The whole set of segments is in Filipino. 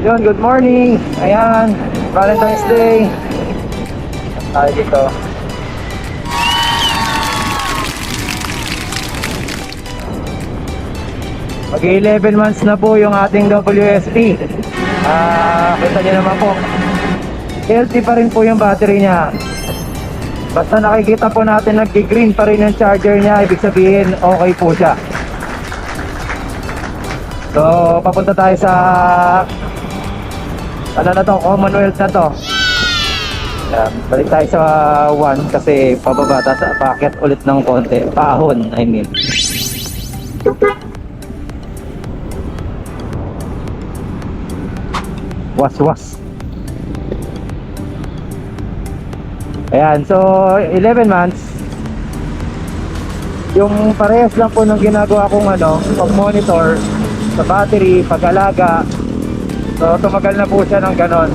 Yun, good morning. Ayan, Valentine's Day. Tayo dito. Mag 11 months na po yung ating WSP. Ah, kita niyo naman po. Healthy pa rin po yung battery niya. Basta nakikita po natin nag-green pa rin yung charger niya, ibig sabihin okay po siya. So, papunta tayo sa ano na to, Commonwealth na to. Yan, balik tayo sa 1 kasi pababa tayo sa packet ulit ng konti. Paahon, I mean. Was-was. Ayan, so 11 months. Yung parehas lang po ng ginagawa kong ano, pag-monitor sa battery, pag-alaga. So tumagal na po siya ng ganon.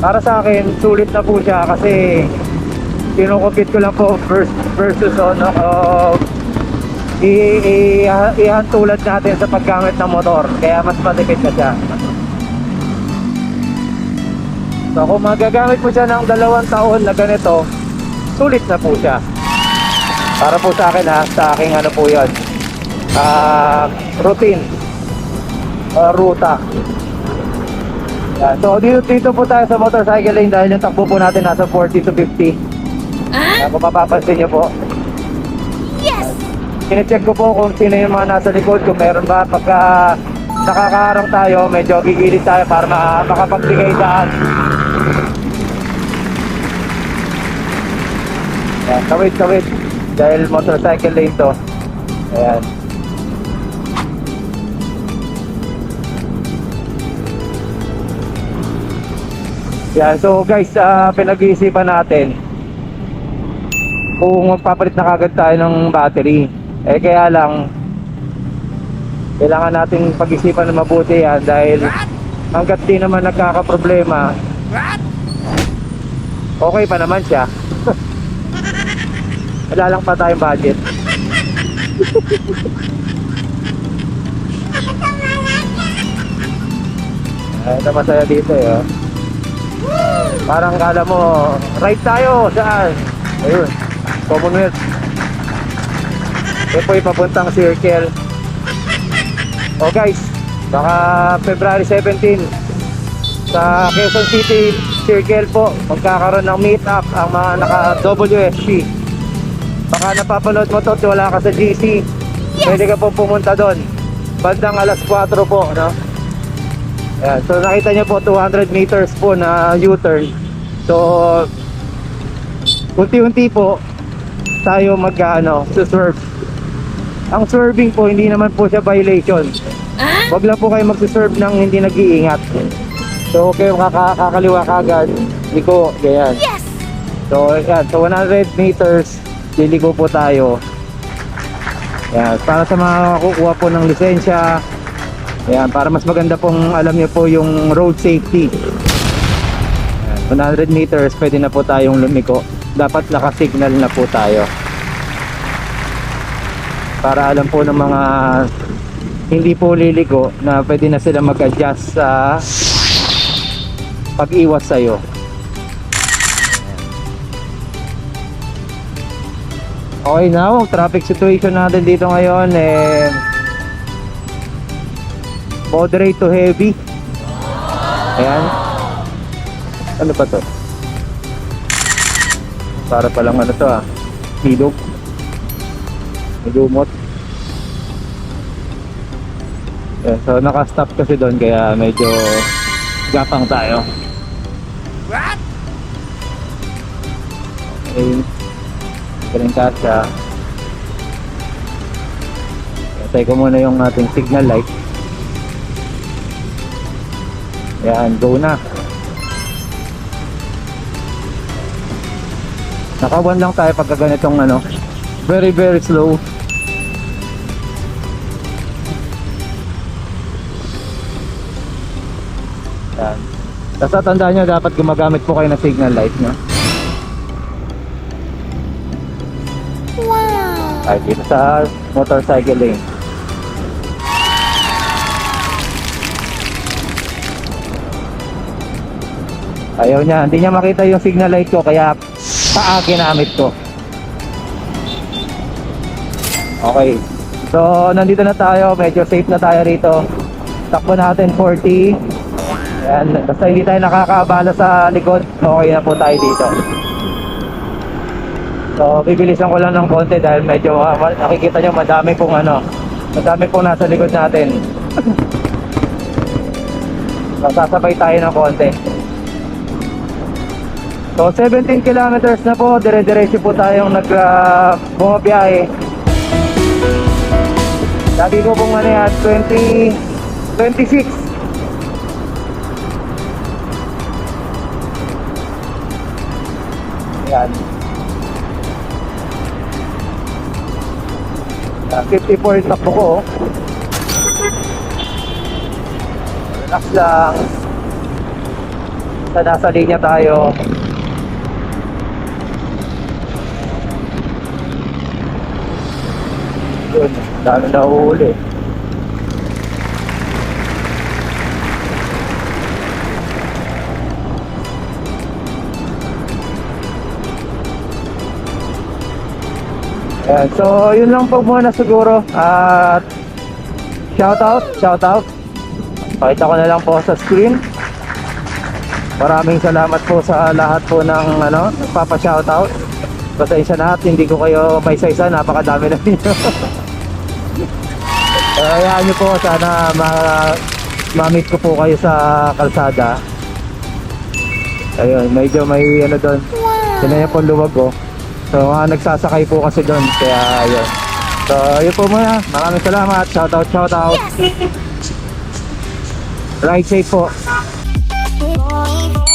Para sa akin, sulit na po siya kasi kinukumpit ko lang po versus, versus ano, uh, i, ihantulad natin sa paggamit ng motor. Kaya mas matipid na siya. So kung magagamit po siya ng dalawang taon na ganito, sulit na po siya. Para po sa akin ha, sa aking ano po yun, ah routine, ah, ruta. Yan. So dito, dito po tayo sa motorcycle lane dahil yung takbo po natin nasa 40 to 50. Yan, kung mapapansin nyo po. Yes! Sinecheck ko po kung sino yung mga nasa likod, kung meron ba. Pagka nakakaarang tayo, medyo gigilid tayo para ma makapagbigay daan. Ayan, tawid, tawid. Dahil motorcycle lane to. Ayan. Yan, so guys, ah, pinag-iisipan natin kung magpapalit na kagad tayo ng battery. Eh kaya lang, kailangan nating pag-isipan na mabuti yan dahil hanggat di naman nagkakaproblema, okay pa naman siya. Wala lang pa tayong budget. Ay, masaya dito eh. oh. Parang kala mo, ride tayo, saan? Ayun, Commonwealth. Ito po yung papuntang circle. Oh guys, baka February 17 sa Quezon City Circle po magkakaroon ng meet up ang mga naka WSP. Baka napapanood mo to at wala ka sa GC. Pwede ka po pumunta doon. Bandang alas 4 po, no? Ayan, so nakita niyo po 200 meters po na U-turn. So unti-unti po tayo mag ano, swerve. Ang swerving po hindi naman po siya violation. Wag lang po kayo magsiserve ng hindi nag-iingat. So okay kaka kakaliwa kagad, liko, ganyan. Yes! So yan, so 100 meters, liliko po tayo. Yan, para sa mga kukuha po ng lisensya, yan, para mas maganda pong alam niyo po yung road safety. Yan, 100 meters, pwede na po tayong lumiko. Dapat naka-signal na po tayo. Para alam po ng mga hindi po liligo na pwede na sila mag-adjust sa pag-iwas sa'yo. Okay na, ang traffic situation natin dito ngayon eh moderate to heavy. Ayan. Ano pa to? Para palang ano to ah. Hilog. May lumot. Ayan, so naka-stop kasi doon kaya medyo gapang tayo. Okay. Galing kasha. Patay ko muna yung ating signal light. Yan, go na. Nakawan lang tayo pagka ganitong ano, very very slow. Yan. Tapos tandaan nyo, dapat gumagamit po kayo ng signal light, no? Wow! Ay, dito sa motorcycle lane. Ayaw niya, hindi niya makita yung signal light ko kaya paa ginamit ko. Okay. So, nandito na tayo. Medyo safe na tayo rito. Takbo natin 40. Ayan. Basta hindi tayo nakakaabala sa likod. Okay na po tayo dito. So, bibilisan ko lang ng konti dahil medyo ma- nakikita nyo madami pong ano. Madami pong nasa likod natin. Sasabay tayo ng konti. So 17 kilometers na po, dire-diretso po tayong nag uh, bumabiyahe. Sabi ko pong ano yan, 20, 26. Yan. Yan, 54 yung takbo ko. oh. Relax lang. Sa nasa linya tayo. Dami na uhuli. Ayan, so yun lang po muna siguro. At shout out, shout out. Pakita ko na lang po sa screen. Maraming salamat po sa lahat po ng ano, nagpapa-shoutout. Pasensya na at hindi ko kayo may isa-isa, napakadami na ninyo. Kaya hayaan nyo po, sana ma ma-meet ko po kayo sa kalsada. Ayun, medyo may ano doon. Sila yung po luwag ko. So, mga nagsasakay po kasi doon. Kaya, ayun. So, yun po muna. Maraming salamat. Shoutout, shoutout. Ride safe po.